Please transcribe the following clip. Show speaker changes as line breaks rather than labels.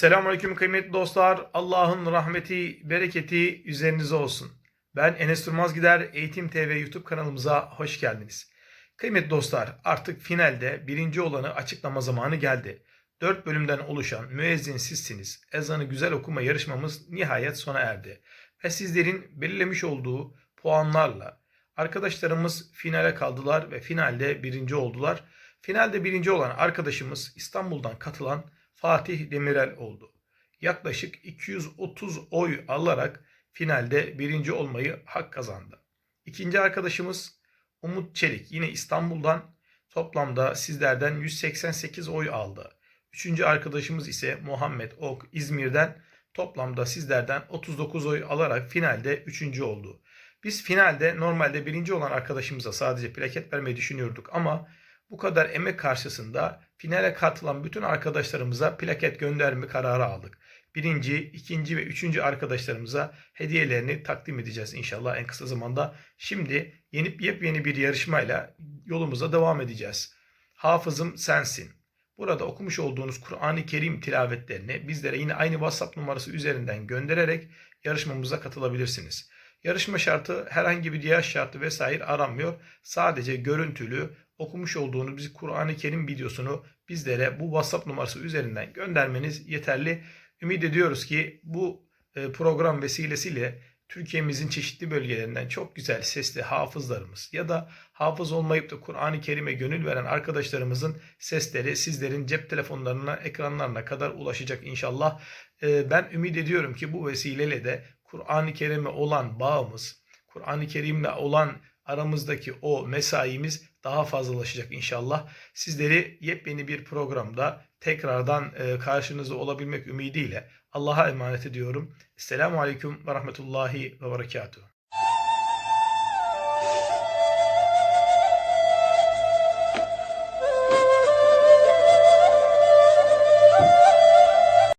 Selamünaleyküm kıymetli dostlar. Allah'ın rahmeti, bereketi üzerinize olsun. Ben Enes Durmaz Gider Eğitim TV YouTube kanalımıza hoş geldiniz. Kıymetli dostlar artık finalde birinci olanı açıklama zamanı geldi. Dört bölümden oluşan müezzin sizsiniz. Ezanı güzel okuma yarışmamız nihayet sona erdi. Ve sizlerin belirlemiş olduğu puanlarla arkadaşlarımız finale kaldılar ve finalde birinci oldular. Finalde birinci olan arkadaşımız İstanbul'dan katılan Fatih Demirel oldu. Yaklaşık 230 oy alarak finalde birinci olmayı hak kazandı. İkinci arkadaşımız Umut Çelik yine İstanbul'dan toplamda sizlerden 188 oy aldı. Üçüncü arkadaşımız ise Muhammed Ok İzmir'den toplamda sizlerden 39 oy alarak finalde üçüncü oldu. Biz finalde normalde birinci olan arkadaşımıza sadece plaket vermeyi düşünüyorduk ama bu kadar emek karşısında finale katılan bütün arkadaşlarımıza plaket gönderme kararı aldık. Birinci, ikinci ve üçüncü arkadaşlarımıza hediyelerini takdim edeceğiz inşallah en kısa zamanda. Şimdi yenip yepyeni bir yarışmayla yolumuza devam edeceğiz. Hafızım sensin. Burada okumuş olduğunuz Kur'an-ı Kerim tilavetlerini bizlere yine aynı WhatsApp numarası üzerinden göndererek yarışmamıza katılabilirsiniz. Yarışma şartı herhangi bir yaş şartı vesaire aranmıyor. Sadece görüntülü okumuş olduğunuz Kur'an-ı Kerim videosunu bizlere bu WhatsApp numarası üzerinden göndermeniz yeterli. Ümit ediyoruz ki bu e, program vesilesiyle Türkiye'mizin çeşitli bölgelerinden çok güzel sesli hafızlarımız ya da hafız olmayıp da Kur'an-ı Kerim'e gönül veren arkadaşlarımızın sesleri sizlerin cep telefonlarına, ekranlarına kadar ulaşacak inşallah. E, Ben ümit ediyorum ki bu vesileyle de Kur'an-ı Kerim'e olan bağımız, Kur'an-ı Kerim'le olan aramızdaki o mesaimiz daha fazlalaşacak inşallah. Sizleri yepyeni bir programda tekrardan e, karşınızda olabilmek ümidiyle Allah'a emanet ediyorum. Esselamu Aleyküm ve Rahmetullahi ve Berekatuhu.